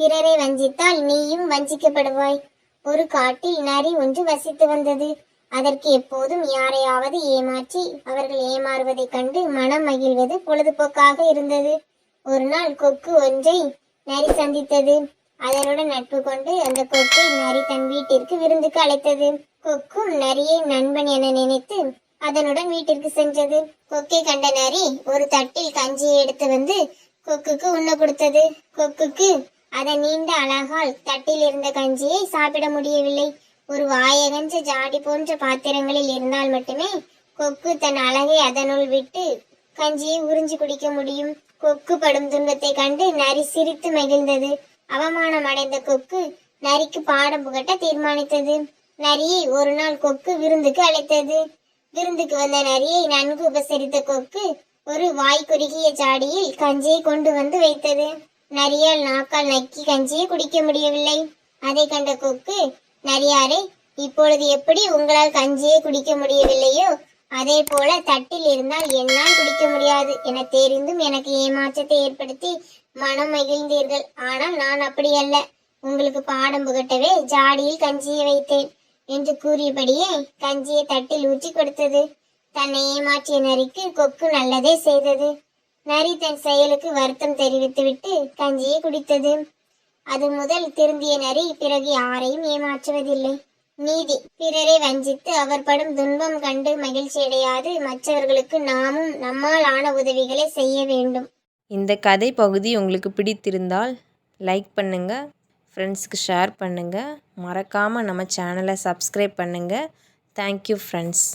பிறரை வஞ்சித்தால் நீயும் வஞ்சிக்கப்படுவாய். ஒரு காட்டில் நரி ஒன்று வசித்து வந்தது. அதற்கு எப்போதும் யாரையாவது ஏமாற்றி அவர்கள் ஏமாறுவதைக் கண்டு மனம் மகிழ்வது பொழுதுபோக்காக இருந்தது. ஒரு நாள் கொக்கு ஒன்றை நரி சந்தித்தது. அதனுடன் நட்பு கொண்டு அந்த கொக்கை நரி தன் வீட்டிற்கு விருந்துக்கு அழைத்தது. கொக்கும் நரியை நண்பன் என நினைத்து அதனுடன் வீட்டிற்கு சென்றது. கொக்கை கண்ட நரி ஒரு தட்டில் கஞ்சியை எடுத்து வந்து கொக்குக்கு உண்ண கொடுத்தது. கொக்குக்கு அதன் நீண்ட அழகால் தட்டில் இருந்த கஞ்சியை சாப்பிட முடியவில்லை. ஒரு வாயகஞ்ச ஜாடி போன்ற பாத்திரங்களில் இருந்தால் மட்டுமே கொக்கு தன் அழகை அதனுள் விட்டு கஞ்சியை உறிஞ்சி குடிக்க முடியும். கொக்கு படும் துன்பத்தை கண்டு நரி சிரித்து மகிழ்ந்தது. அவமானம் அடைந்த கொக்கு நரிக்கு பாடம் புகட்ட தீர்மானித்தது. நரியை ஒரு நாள் கொக்கு விருந்துக்கு அழைத்தது. விருந்துக்கு வந்த நரியை நன்கு உபசரித்த கொக்கு ஒரு வாய் குறுகிய ஜாடியில் கஞ்சியை கொண்டு வந்து வைத்தது. நரியால் நாக்கால் நக்கி கஞ்சியை குடிக்க முடியவில்லை. அதை கண்ட கொக்கு நரியாரே இப்பொழுது எப்படி உங்களால் கஞ்சியை குடிக்க முடியவில்லையோ அதே போல தட்டில் இருந்தால் என்னால் குடிக்க முடியாது என தெரிந்தும் எனக்கு ஏமாற்றத்தை ஏற்படுத்தி மனம் மகிழ்ந்தீர்கள். ஆனால் நான் அப்படி அல்ல. உங்களுக்கு பாடம் புகட்டவே ஜாடியில் கஞ்சியை வைத்தேன் என்று கூறியபடியே கஞ்சியை தட்டில் ஊற்றி கொடுத்தது. தன்னை ஏமாற்றிய நரிக்கு கொக்கு நல்லதே செய்தது. நரி தன் செயலுக்கு வருத்தம் தெரிவித்துவிட்டு கஞ்சியை குடித்தது. அது முதல் திருந்திய நரி பிறகு யாரையும் ஏமாற்றுவதில்லை. நீதி பிறரை வஞ்சித்து அவர் படும் துன்பம் கண்டு மகிழ்ச்சி அடையாது. மற்றவர்களுக்கு நாமும் நம்மால் ஆன உதவிகளை செய்ய வேண்டும். இந்த கதை பகுதி உங்களுக்கு பிடித்திருந்தால் லைக் பண்ணுங்கள் ஃப்ரெண்ட்ஸுக்கு ஷேர் பண்ணுங்கள் மறக்காமல் நம்ம சேனலை சப்ஸ்கிரைப் பண்ணுங்கள் தேங்க்யூ ஃப்ரெண்ட்ஸ்